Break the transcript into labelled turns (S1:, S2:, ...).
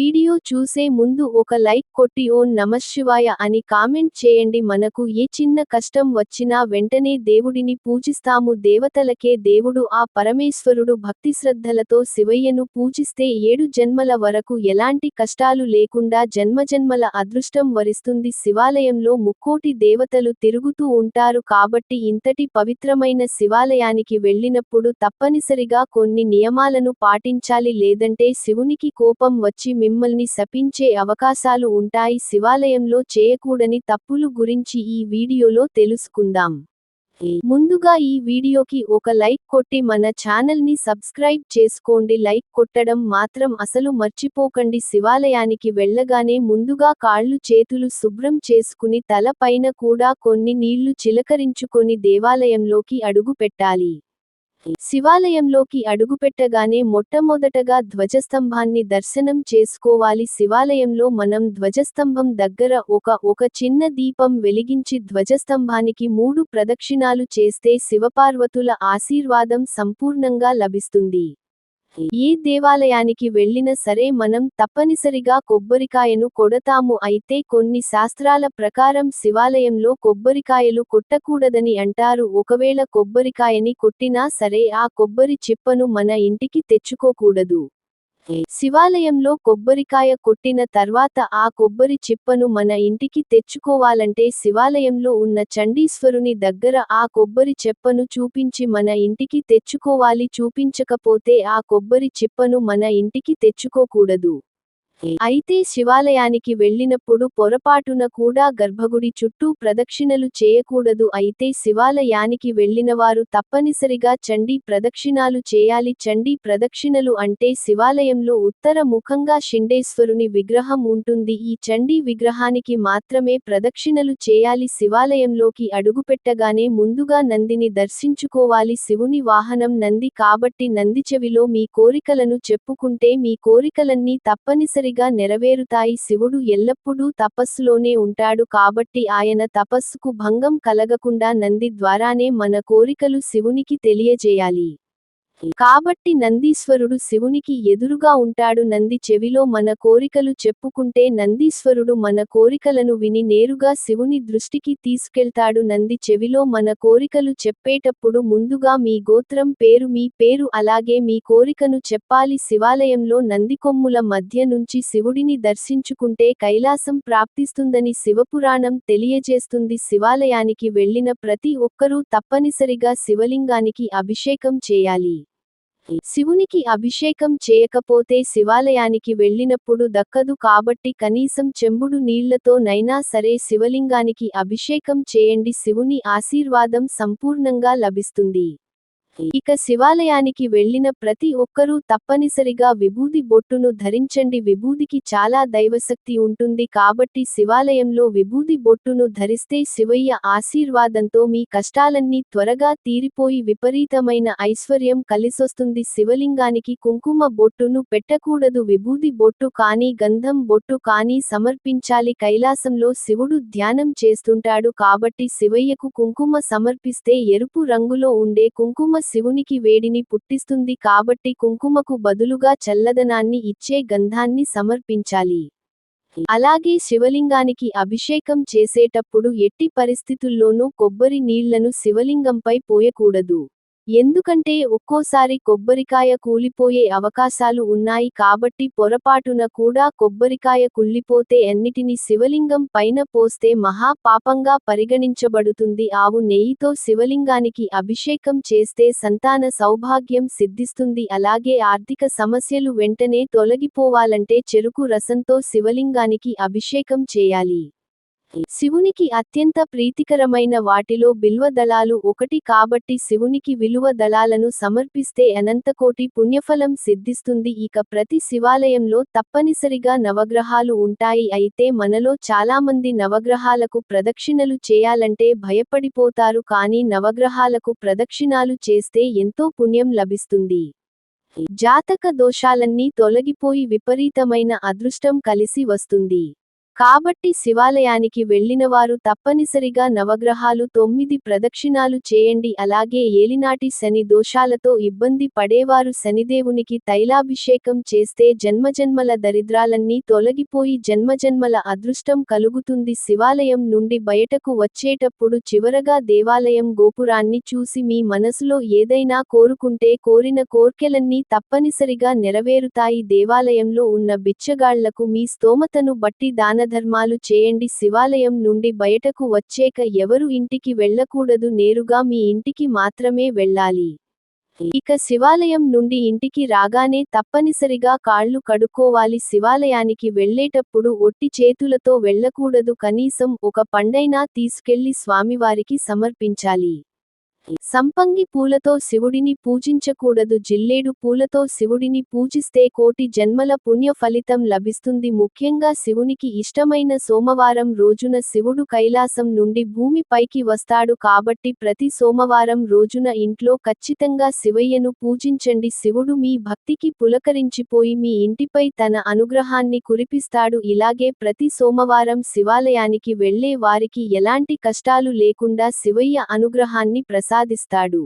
S1: Video video చూసే ముందు ఒక లైక్ కొట్టి ఓం నమశివాయ అని కామెంట్ చేయండి. మనకు ఏ చిన్న కష్టం వచ్చినా వెంటనే దేవుడిని పూజిస్తాము. దేవతలకే దేవుడు ఆ పరమేశ్వరుడు భక్తి శ్రద్ధలతో శివయ్యను పూజిస్తే ఏడు జన్మల వరకు ఎలాంటి కష్టాలు లేకుండా జన్మజన్మల అదృష్టం వరిస్తుంది. శివాలయంలో ముక్కోటి దేవతలు తిరుగుతూ ఉంటారు కాబట్టి ఇంతటి పవిత్రమైన శివాలయానికి వెళ్ళినప్పుడు తప్పనిసరిగా కొన్ని నియమాలను పాటించాలి. లేదంటే శివునికి కోపం వచ్చి మిమ్మల్ని శపించే అవకాశాలు ఉంటాయి. శివాలయంలో చేయకూడని తప్పులు గురించి ఈ వీడియోలో తెలుసుకుందాం. ముందుగా ఈ వీడియోకి ఒక లైక్ కొట్టి మన ఛానల్ని సబ్స్క్రైబ్ చేసుకోండి. లైక్ కొట్టడం మాత్రం అసలు మర్చిపోకండి. శివాలయానికి వెళ్ళగానే ముందుగా కాళ్ళు చేతులు శుభ్రం చేసుకుని తల పైన కూడా కొన్ని నీళ్ళు చిలకరించుకొని దేవాలయంలోకి అడుగు పెట్టాలి శివాలయంలోకి అడుగుపెట్టగానే మొట్టమొదటగా ధ్వజస్తంభాన్ని దర్శనం చేసుకోవాలి. శివాలయంలో మనం ధ్వజస్తంభం దగ్గర ఒక ఒక చిన్న దీపం వెలిగించి ధ్వజస్తంభానికి మూడు ప్రదక్షిణాలు చేస్తే శివపార్వతుల ఆశీర్వాదం సంపూర్ణంగా లభిస్తుంది. ఏ దేవాలయానికి వెళ్ళినా సరే మనం తప్పనిసరిగా కొబ్బరికాయను కొడతాము అయితే కొన్ని శాస్త్రాల ప్రకారం శివాలయంలో కొబ్బరికాయలు కొట్టకూడదని అంటారు. ఒకవేళ కొబ్బరికాయని కొట్టినా సరే ఆ కొబ్బరి చిప్పను మన ఇంటికి తెచ్చుకోకూడదు. శివాలయంలో కొబ్బరికాయ కొట్టిన తర్వాత ఆ కొబ్బరి చిప్పను మన ఇంటికి తెచ్చుకోవాలంటే శివాలయంలో ఉన్న చండీశ్వరుని దగ్గర ఆ కొబ్బరి చెప్పను చూపించి మన ఇంటికి తెచ్చుకోవాలి. చూపించకపోతే ఆ కొబ్బరి చిప్పను మన ఇంటికి తెచ్చుకోకూడదు. అయితే శివాలయానికి వెళ్ళినప్పుడు పొరపాటున కూడా గర్భగుడి చుట్టూ ప్రదక్షిణలు చేయకూడదు అయితే శివాలయానికి వెళ్ళినవారు తప్పనిసరిగా చండీ ప్రదక్షిణాలు చేయాలి. చండీ ప్రదక్షిణలు అంటే శివాలయంలో ఉత్తర ముఖంగా షిండేశ్వరుని విగ్రహం ఉంటుంది. ఈ చండీ విగ్రహానికి మాత్రమే ప్రదక్షిణలు చేయాలి. శివాలయంలోకి అడుగుపెట్టగానే ముందుగా నందిని దర్శించుకోవాలి. శివుని వాహనం నంది కాబట్టి నంది చెవిలో మీ కోరికలను చెప్పుకుంటే మీ కోరికలన్నీ తప్పనిసరి తప్పనిసరిగా నెరవేరుతాయి. శివుడు ఎల్లప్పుడూ తపస్సులోనే ఉంటాడు కాబట్టి ఆయన తపస్సుకు భంగం కలగకుండా నంది ద్వారానే మన కోరికలు శివునికి తెలియజేయాలి. కాబట్టి నందీశ్వరుడు శివునికి ఎదురుగా ఉంటాడు. నంది చెవిలో మన కోరికలు చెప్పుకుంటే నందీశ్వరుడు మన కోరికలను విని నేరుగా శివుని దృష్టికి తీసుకెళ్తాడు. నంది చెవిలో మన కోరికలు చెప్పేటప్పుడు ముందుగా మీ గోత్రం పేరు మీ పేరు అలాగే మీ కోరికను చెప్పాలి. శివాలయంలో నందికొమ్ముల మధ్య నుంచి శివుడిని దర్శించుకుంటే కైలాసం ప్రాప్తిస్తుందని శివపురాణం తెలియజేస్తుంది. శివాలయానికి వెళ్ళిన ప్రతి ఒక్కరూ తప్పనిసరిగా శివలింగానికి అభిషేకం చేయాలి. శివునికి అభిషేకం చేయకపోతే శివాలయానికి వెళ్ళినప్పుడు దక్కదు కాబట్టి కనీసం చెంబుడు నీళ్ళతో నైనా సరే శివలింగానికి అభిషేకం చేయండి. శివుని ఆశీర్వాదం సంపూర్ణంగా లభిస్తుంది. ఇక శివాలయానికి వెళ్ళిన ప్రతి ఒక్కరూ తప్పనిసరిగా విభూది బొట్టును ధరించండి. విభూదికి చాలా దైవశక్తి ఉంటుంది కాబట్టి శివాలయంలో విభూది బొట్టును ధరిస్తే శివయ్య ఆశీర్వాదంతో మీ కష్టాలన్నీ త్వరగా తీరిపోయి విపరీతమైన ఐశ్వర్యం కలిసొస్తుంది. శివలింగానికి కుంకుమ బొట్టును పెట్టకూడదు. విభూది బొట్టు కానీ గంధం బొట్టు కానీ సమర్పించాలి. కైలాసంలో శివుడు ధ్యానం చేస్తుంటాడు కాబట్టి శివయ్యకు కుంకుమ సమర్పిస్తే ఎరుపు రంగులో ఉండే కుంకుమ శివునికి వేడిని పుట్టిస్తుంది కాబట్టి కుంకుమకు బదులుగా చల్లదనాన్ని ఇచ్చే గంధాన్ని సమర్పించాలి. అలాగే శివలింగానికి అభిషేకం చేసేటప్పుడు ఎట్టి పరిస్థితుల్లోనూ కొబ్బరి నీళ్ళను శివలింగంపై పోయకూడదు. ఎందుకంటే ఒక్కోసారి కొబ్బరికాయ కూలిపోయే అవకాశాలు ఉన్నాయి కాబట్టి పొరపాటున కూడా కొబ్బరికాయ కుళ్ళిపోతే అన్నిటిని శివలింగం పైన పోస్తే మహా పాపంగా పరిగణించబడుతుంది. ఆవు నెయ్యితో శివలింగానికి అభిషేకం చేస్తే సంతాన సౌభాగ్యం సిద్ధిస్తుంది. అలాగే ఆర్థిక సమస్యలు వెంటనే తొలగిపోవాలంటే చెరుకు రసంతో శివలింగానికి అభిషేకం చేయాలి. శివునికి అత్యంత ప్రీతికరమైన వాటిలో బిల్వ దళాలు ఒకటి కాబట్టి శివునికి విలువ దళాలను సమర్పిస్తే అనంతకోటి పుణ్యఫలం సిద్ధిస్తుంది. ఇక ప్రతి శివాలయంలో తప్పనిసరిగా నవగ్రహాలు ఉంటాయి. అయితే మనలో చాలామంది నవగ్రహాలకు ప్రదక్షిణలు చేయాలంటే భయపడిపోతారు. కానీ నవగ్రహాలకు ప్రదక్షిణాలు చేస్తే ఎంతో పుణ్యం లభిస్తుంది. జాతక దోషాలన్నీ తొలగిపోయి విపరీతమైన అదృష్టం కలిసి వస్తుంది. కాబట్టి శివాలయానికి వెళ్ళినవారు తప్పనిసరిగా నవగ్రహాలు తొమ్మిది ప్రదక్షిణాలు చేయండి. అలాగే ఏలినాటి శని దోషాలతో ఇబ్బంది పడేవారు శనిదేవునికి తైలాభిషేకం చేస్తే జన్మజన్మల దరిద్రాలన్నీ తొలగిపోయి జన్మజన్మల అదృష్టం కలుగుతుంది. శివాలయం నుండి బయటకు వచ్చేటప్పుడు చివరగా దేవాలయం గోపురాన్ని చూసి మీ మనసులో ఏదైనా కోరుకుంటే కోరిన కోర్కెలన్నీ తప్పనిసరిగా నెరవేరుతాయి. దేవాలయంలో ఉన్న బిచ్చగాళ్ళకు మీ స్తోమతను బట్టి దానధర్మాలు చేయండి. శివాలయం నుండి బయటకు వచ్చేక ఎవరు ఇంటికి వెళ్ళకూడదు. నేరుగా మీ ఇంటికి మాత్రమే వెళ్ళాలి. ఇక శివాలయం నుండి ఇంటికి రాగానే తప్పనిసరిగా కాళ్ళు కడుక్కోవాలి. శివాలయానికి వెళ్ళేటప్పుడు ఒట్టి చేతులతో వెళ్ళకూడదు. కనీసం ఒక పండైనా తీసుకెళ్ళి స్వామివారికి సమర్పించాలి. సంపంగి పూలతో శివుడిని పూజించకూడదు. జిల్లేడు పూలతో శివుడిని పూజిస్తే కోటి జన్మల పుణ్య ఫలితం లభిస్తుంది. ముఖ్యంగా శివునికి ఇష్టమైన సోమవారం రోజున శివుడు కైలాసం నుండి భూమి పైకి వస్తాడు కాబట్టి ప్రతి సోమవారం రోజున ఇంట్లో ఖచ్చితంగా శివయ్యను పూజించండి. శివుడు మీ భక్తికి పులకరించిపోయి మీ ఇంటిపై తన అనుగ్రహాన్ని కురిపిస్తాడు. ఇలాగే ప్రతి సోమవారం శివాలయానికి వెళ్ళే వారికి ఎలాంటి కష్టాలు లేకుండా శివయ్య అనుగ్రహాన్ని ప్రసాదిస్తాడు